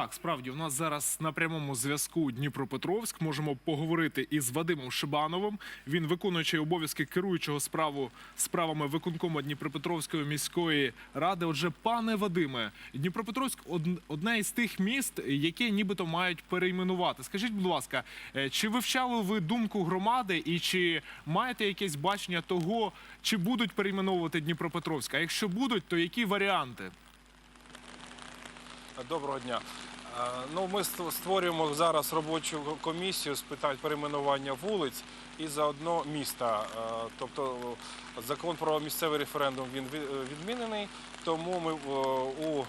Так, справді у нас зараз на прямому зв'язку Дніпропетровськ. Можемо поговорити із Вадимом Шибановим. Він виконуючий обов'язки керуючого справу справами виконкому Дніпропетровської міської ради. Отже, пане Вадиме, Дніпропетровськ од- одне із тих міст, які нібито мають перейменувати. Скажіть, будь ласка, е, чи вивчали ви думку громади і чи маєте якесь бачення того, чи будуть перейменовувати Дніпропетровськ? А якщо будуть, то які варіанти? Доброго дня. Е, Ну, ми ст- створюємо зараз робочу комісію з питань перейменування вулиць і заодно міста. Е, Тобто е, закон про місцевий референдум він ві- відмінений, тому ми у,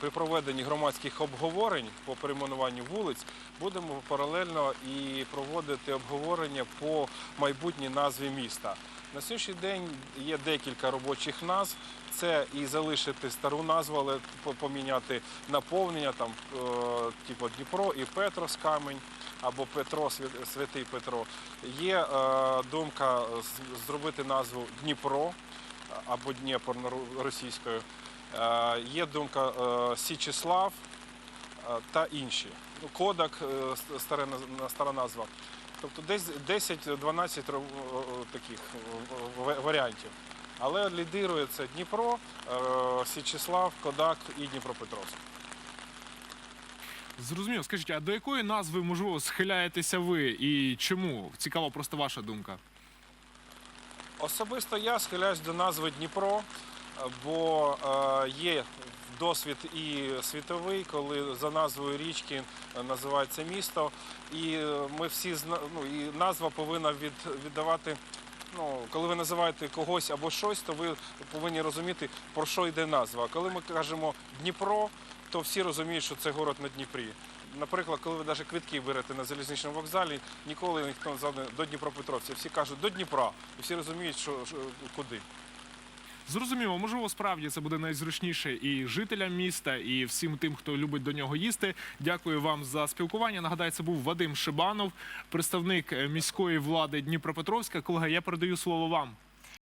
при проведенні громадських обговорень по перейменуванню вулиць будемо паралельно і проводити обговорення по майбутній назві міста. На сьогоднішній день є декілька робочих назв. Це і залишити стару назву, але поміняти наповнення, там, типу Дніпро і Петрос камінь, або Петро, Святий Петро. Є е, думка зробити назву Дніпро або Дніпро російською. Е, є думка е, Січеслав е, та інші. Ну, Кодак, е, стара назва. Тобто десь 10-12 ро- о- о- таких варіантів. Але лідирує це Дніпро, е, Січеслав, Кодак і Дніпропетровськ. Зрозуміло, скажіть, а до якої назви можливо схиляєтеся ви і чому? Цікава просто ваша думка. Особисто я схиляюсь до назви Дніпро, бо е, є досвід і світовий, коли за назвою річки е, називається місто. І е, ми всі зна- ну, і назва повинна від, віддавати. Ну, коли ви називаєте когось або щось, то ви повинні розуміти, про що йде назва. А коли ми кажемо Дніпро, то всі розуміють, що це город на Дніпрі. Наприклад, коли ви навіть квитки берете на залізничному вокзалі, ніколи ніхто не до Дніпропетровця. Всі кажуть до Дніпра, і всі розуміють, що, що куди. Зрозуміло, можливо, справді це буде найзручніше і жителям міста, і всім тим, хто любить до нього їсти. Дякую вам за спілкування. Нагадаю, це був Вадим Шибанов, представник міської влади Дніпропетровська. Колега, я передаю слово вам.